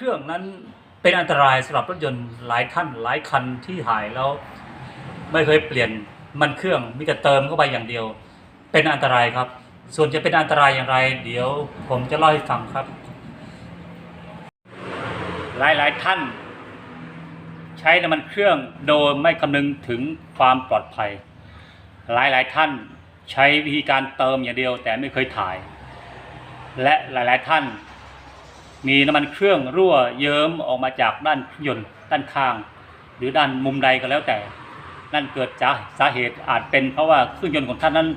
เครื่องนั้นเป็นอันตรายสำหรับรถยนต์หลายท่านหลายคันที่หายแล้ว ไม่เคยเปลี่ยนมันเครื่องมีแต่เติมเข้าไปอย่างเดียว เป็นอันตรายครับ ส่วนจะเป็นอันตรายอย่างไร เดี๋ยวผมจะเล่าให้ฟังครับ หลายหลายท่าน ใช้น้ำมันเครื่องโดยไม่คำนึงถึงความปลอดภัย หลายหลายท่านใช้วิธีการเติมอย่างเดียวแต่ไม่เคยถ่าย และหลาย ๆ ท่าน มีน้ำมันเครื่องรั่วเยิ้มออกมาจากด้านยนต์ด้านข้าง หรือด้านมุมใดก็แล้วแต่ นั่นเกิดจากสาเหตุอาจเป็นเพราะว่าเครื่องยนต์ของท่านนั้น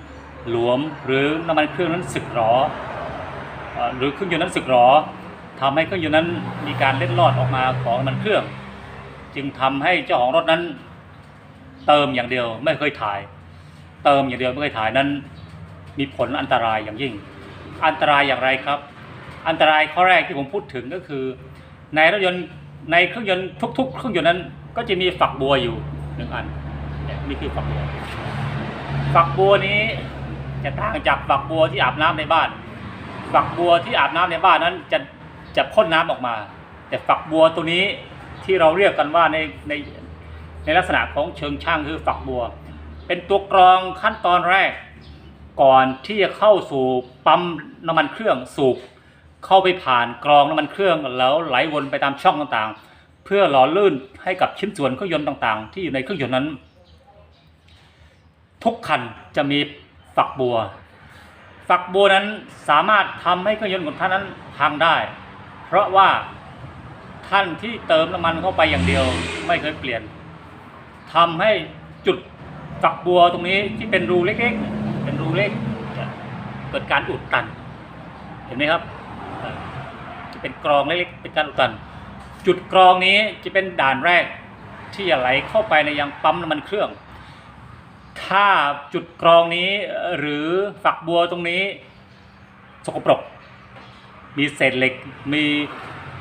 หลวมหรือน้ำมันเครื่องนั้นสึกหรอหรือเครื่องยนต์นั้นสึกหรอทำให้เครื่องยนต์นั้นมีการเล็ดลอดออกมาของน้ำมันเครื่อง จึงทำให้เจ้าของรถนั้น เติมอย่างเดียวไม่เคยถ่าย เติมอย่างเดียวไม่เคยถ่ายนั้น มีผลอันตรายอย่างยิ่ง อันตรายอย่างไรครับ อันตรายข้อแรกที่ผมพูดถึงก็คือ ในรถยนต์ในเครื่องยนต์ทุก ๆ เครื่องยนต์นั้น ก็จะมีฝักบัวอยู่หนึ่งอันเนี่ยนี่คือฝักบัว ฝักบัวนี้จะต่างจากฝักบัวที่อาบน้ำในบ้าน ฝักบัวที่อาบน้ำในบ้านนั้นจะจะพ่นน้ำออกมา แต่ฝักบัวตัวนี้ที่เราเรียกกันว่าในในในลักษณะของเชิงช่างคือฝักบัว เป็นตัวกรองขั้นตอนแรก ก่อนที่จะเข้าสู่ปั๊มน้ำมันเครื่องสูบ เข้าไปผ่านกรองน้ำมันเครื่องแล้วไหลวนไปตามช่องต่างๆ เพื่อหล่อลื่นให้กับชิ้นส่วนเครื่องยนต์ต่างๆ ที่อยู่ในเครื่องยนต์นั้น ทุกคันจะมีฝักบัว ฝักบัวนั้นสามารถทำให้เครื่องยนต์ของท่านนั้นพังได้ เพราะว่าท่านที่เติมน้ำมันเข้าไปอย่างเดียวไม่เคยเปลี่ยนทำให้จุดฝักบัวตรงนี้ที่เป็นรูเล็กๆ เป็นรูเล็กเกิดการอุดตัน เห็นไหมครับ เอ่อจะเป็นกรองเล็กๆเป็นการอุดตัน จุดกรองนี้จะเป็นด่านแรกที่จะไหลเข้าไปในยังปั๊มน้ำมันเครื่อง ถ้าจุดกรองนี้หรือฝักบัวตรงนี้สกปรก มีเศษเหล็ก มี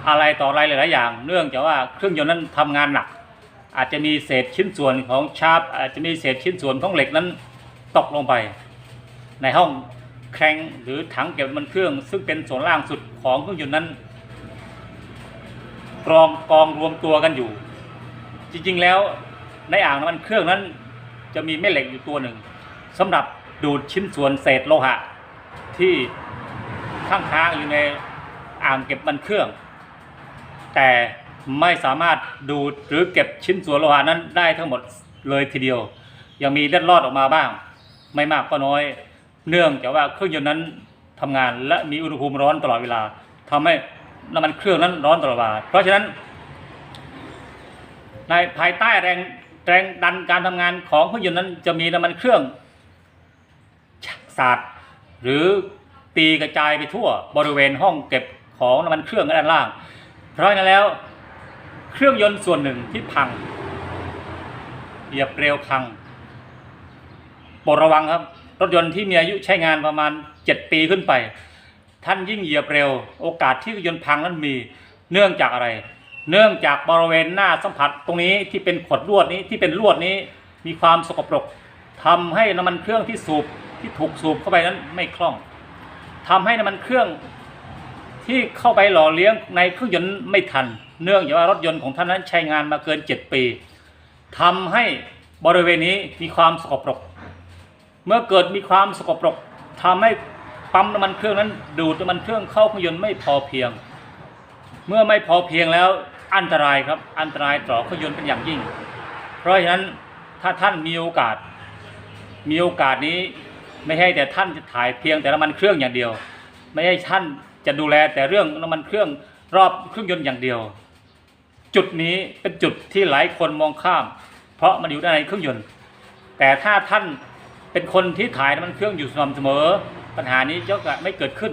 อะไรต่ออะไรหลายๆอย่าง เนื่องจากว่าเครื่องยนต์นั้นทำงานหนัก อาจจะมีเศษชิ้นส่วนของชาร์ปอาจจะมีเศษชิ้นส่วนของเหล็กนั้นตกลงไป ในห้อง แครงหรือถังเก็บน้ำมันเครื่อง ซึ่งเป็นส่วนล่างสุดของเครื่องยนต์นั้นกรองกองรวมตัวกันอยู่ จริงๆแล้วในอ่างน้ำมันเครื่องนั้นจะมีแม่เหล็กอยู่ตัวหนึ่งสำหรับดูดชิ้นส่วนเศษโลหะ ที่ข้างๆอยู่ในอ่างเก็บมันเครื่อง แต่ไม่สามารถดูดหรือเก็บชิ้นส่วนโลหะนั้นได้ทั้งหมดเลยทีเดียว ยังมีเล็ดลอดออกมาบ้าง ไม่มากก็น้อย เนื่องจากว่าเครื่องยนต์นั้นทำงานและมีอุณหภูมิร้อนตลอดเวลาทำให้น้ำมันเครื่องนั้นร้อนตลอดเวลา เพราะฉะนั้น ในภายใต้แรงแรงดันการทำงานของเครื่องยนต์นั้น จะมีน้ำมันเครื่องสาดหรือตีกระจายไปทั่วบริเวณห้องเก็บของน้ำมันเครื่องด้านล่าง เพราะฉะนั้นแล้วเครื่องยนต์ส่วนหนึ่งที่พังเหยียบเร็วพังโปรดระวังครับ รถยนต์ที่มีอายุใช้งานประมาณ 7 ปีขึ้นไป ท่านยิ่งเหยียบเร็ว โอกาสที่รื่องยนต์พังนั้นมีเนื่องจากอะไร เนื่องจากบริเวณหน้าสัมผัสตรงนี้ที่เป็นขดลวดนี้ที่เป็นลวดนี้มีความสกปรกทำให้น้ำมันเครื่องที่สูบที่ถูกสูบเข้าไปนั้นไม่คล่องทำให้น้ำมันเครื่องที่เข้าไปหล่อเลี้ยงในเครื่องยนต์ไม่ทัน เนื่องจากว่ารถยนต์ของท่านนั้นใช้งานมาเกิน 7 ปีทำให้บริเวณนี้มีความสกปรก เมื่อเกิดมีความสกปรกทำให้ปั๊มน้ำมันเครื่องนั้นดูดน้ำมันเครื่องเข้าเครื่องยนต์ไม่พอเพียง เมื่อไม่พอเพียงแล้วอันตรายครับอันตรายต่อเครื่องยนต์เป็นอย่างยิ่ง เพราะฉะนั้นถ้าท่านมีโอกาส มีโอกาสนี้ไม่ให้แต่ท่านจะถ่ายเพียงแต่น้ำมันเครื่องอย่างเดียว ไม่ให้ท่านจะดูแลแต่เรื่องน้ำมันเครื่องรอบเครื่องยนต์อย่างเดียว จุดนี้เป็นจุดที่หลายคนมองข้าม เพราะมันอยู่ในเครื่องยนต์ แต่ถ้าท่าน เป็นคนที่ถ่ายน้ำมันเครื่องอยู่สม่ำเสมอ ปัญหานี้จะไม่เกิดขึ้น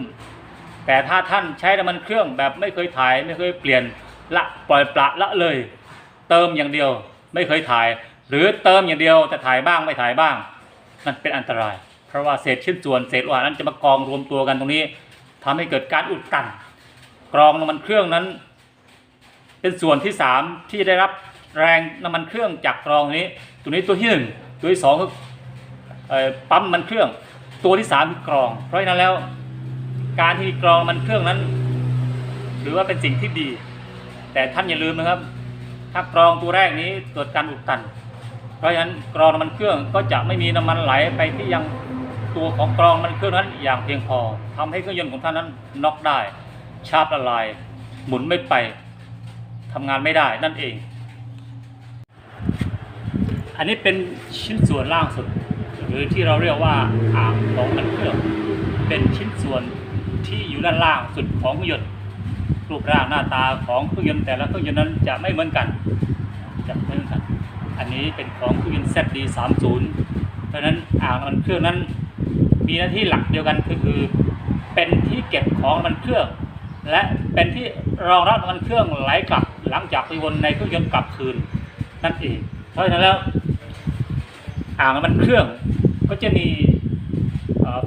แต่ถ้าท่านใช้น้ำมันเครื่องแบบไม่เคยถ่าย ไม่เคยเปลี่ยนละปล่อยปละละเลย เติมอย่างเดียวไม่เคยถ่าย หรือเติมอย่างเดียวแต่ถ่ายบ้างไม่ถ่ายบ้างนั่นเป็นอันตราย เพราะว่าเศษชิ้นส่วนเศษโลหะนั้นจะมากองรวมตัวกันตรงนี้ทำให้เกิดการอุดตันกรองน้ำมันเครื่องนั้น เป็นส่วนที่สามที่ได้รับแรงน้ำมันเครื่องจากกรองนี้ ตัวนี้ตัวที่หนึ่งตัวที่สองคือ ปั๊มมันเครื่องตัวที่สามคือกรอง เพราะฉะนั้นแล้ว การที่กรองมันเครื่องนั้น หรือว่าเป็นสิ่งที่ดี แต่ท่านอย่าลืมนะครับ ถ้ากรองตัวแรกนี้เกิดการอุดตัน เพราะฉะนั้นกรองน้ำมันเครื่องก็จะไม่มีน้ำมันไหลไปที่ยังตัวของกรองมันเครื่องนั้นอย่างเพียงพอทำให้เครื่องยนต์ของท่านนั้นน็อกได้ชาร์ละลาย หมุนไม่ไปทำงานไม่ได้นั่นเอง อันนี้เป็นชิ้นส่วนล่างสุด รือที่เราเรียกว่าอ่างของมันเครื่องเป็นชิ้นส่วนที่อยู่ด้านล่างสุดของเครื่องยนต์รูปร่างหน้าตาของเครื่องยนต์แต่ละเครื่องยนต์นั้นจะไม่เหมือนกันจะไม่เหมือนกัน อันนี้เป็นของเครื่องยนต์ ZD 3 0เพราะนั้นอ่างมันเครื่องนั้น มีหน้าที่หลักเดียวกันคือคือเป็นที่เก็บของมันเครื่อง และเป็นที่รองรับมันเครื่องไหลกลับหลังจากไปวนในเครื่องยนต์กลับคืนนั่นเองเพราะฉะนั้นแล้วอ่างมันเครื่อง ก็จะมี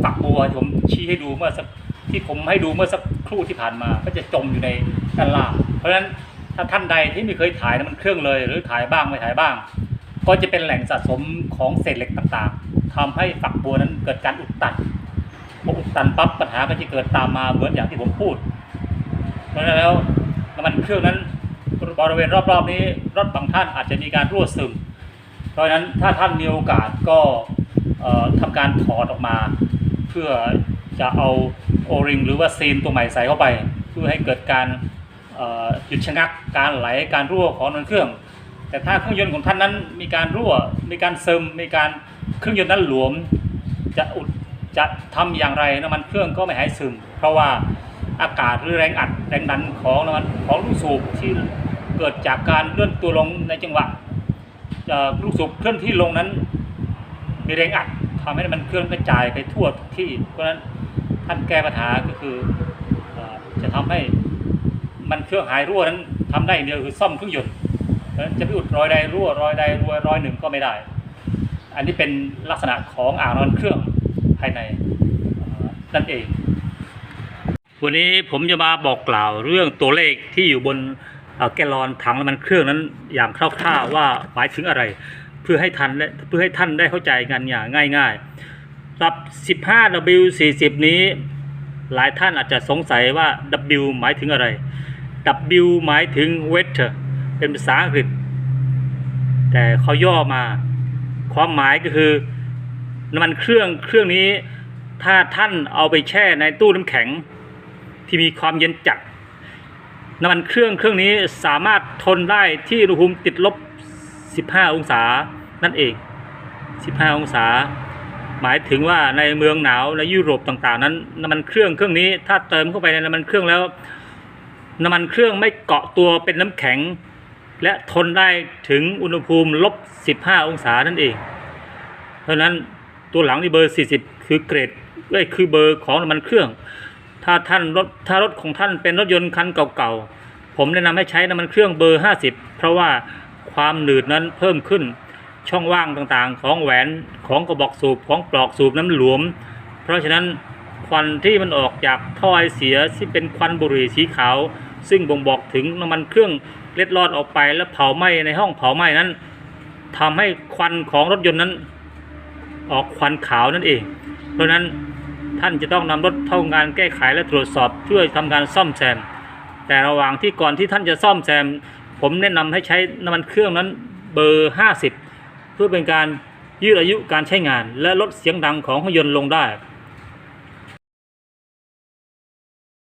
ฝักบัวผมชี้ให้ดูเมื่อสักที่ผมให้ดูเมื่อสักครู่ที่ผ่านมา ก็จะจมอยู่ในด้านล่างเพราะฉะนั้นถ้าท่านใดที่ไม่เคยถ่ายน้ำมันเครื่องเลย หรือถ่ายบ้างไม่ถ่ายบ้าง ก็จะเป็นแหล่งสะสมของเศษเหล็กต่างๆทำให้ฝักบัวนั้นเกิดการอุดตันพออุดตันปั๊บปัญหาก็จะเกิดตามมาเหมือนอย่างที่ผมพูด เพราะฉะนั้นแล้วน้ำมันเครื่องนั้นบริเวณรอบๆนี้รถบางท่านอาจจะมีการรั่วซึม เพราะฉะนั้นถ้าท่านมีโอกาสก็ ทำการถอดออกมา เพื่อจะเอาโอริงหรือว่าซีนตัวใหม่ใส่เข้าไป เพื่อให้เกิดการหยุดชะงักการไหลการรั่วของน้ำมันเครื่อง แต่ถ้าเครื่องยนต์ของท่านนั้นมีการรั่ว มีการซึมมีการเครื่องยนต์นั้นหลวม จะอุดจะทำอย่างไรน้ำมันเครื่องก็ไม่หายซึม เพราะว่าอากาศหรือแรงอัดแรงดันของน้ำมันของลูกสูบที่เกิดจากการเลื่อนตัวลงในจังหวะลูกสูบเคลื่อนที่ลงนั้น มีแรงอัดทำให้มันเคลื่อนกระจายไปทั่วทุกที่ เพราะฉะนั้นท่านแก้ปัญหาก็คือจะทำให้มันเครื่องหายรั่วนั้นทำได้อย่างเดียวคือซ่อมเครื่องยนต์เพราะฉะนั้นจะไปอุดรอยใดรั่วรอยใดรั่วรอยหนึ่งก็ไม่ได้ อันนี้เป็นลักษณะของอ่างน้ำมันเครื่องภายในนั่นเอง วันนี้ผมจะมาบอกกล่าวเรื่องตัวเลขที่อยู่บนแกลลอนถังน้ำมันเครื่องนั้นอย่างคร่าวๆว่าหมายถึงอะไร เพื่อให้ทันและเพื่อให้ท่านได้เข้าใจกันอย่างง่ายๆรับ 15W40 นี้หลายท่านอาจจะสงสัยว่า W หมายถึงอะไร W หมายถึง water เป็นภาษาอังกฤษ แต่เขาย่อมา ความหมายก็คือน้ำมันเครื่องเครื่องนี้ ถ้าท่านเอาไปแช่ในตู้น้ำแข็ง ที่มีความเย็นจัดน้ำมันเครื่องเครื่องนี้สามารถทนได้ที่อุณหภูมิติดลบ 15 องศานั่นเอง 15 องศา หมายถึงว่าในเมืองหนาวในยุโรปต่างๆ นั้นน้ำมันเครื่องเครื่องนี้ถ้าเติมเข้าไปในน้ำมันเครื่องแล้วน้ำมันเครื่องไม่เกาะตัวเป็นน้ำแข็ง และทนได้ถึงอุณหภูมิลบ 15 องศานั่นเอง เพราะฉะนั้นตัวหลังนี่เบอร์ 40 คือเกรดเอ้ยคือเบอร์ของน้ำมันเครื่อง ถ้าท่านรถถ้ารถของท่านเป็นรถยนต์คันเก่าๆผมแนะนำให้ใช้น้ำมันเครื่องเบอร์ 50 เพราะว่า ความหนืดนั้นเพิ่มขึ้น ช่องว่างต่างๆ ของแหวนของกระบอกสูบของปลอกสูบน้ำหลวม เพราะฉะนั้นควันที่มันออกจากท่อไอเสียที่เป็นควันบุหรี่สีขาว ซึ่งบ่งบอกถึงน้ำมันเครื่องเล็ดลอดออกไปแล้วเผาไหม้ในห้องเผาไหม้นั้นทำให้ควันของรถยนต์นั้น ออกควันขาวนั่นเอง เพราะฉะนั้นท่านจะต้องนำรถเข้างานแก้ไขและตรวจสอบเพื่อทำการซ่อมแซม แต่ระหว่างที่ก่อนที่ท่านจะซ่อมแซม ผมแนะนำให้ใช้น้ำมันเครื่องนั้นเบอร์ 50 เพื่อเป็นการยืดอายุการใช้งาน และลดเสียงดังของเครื่องยนต์ลงได้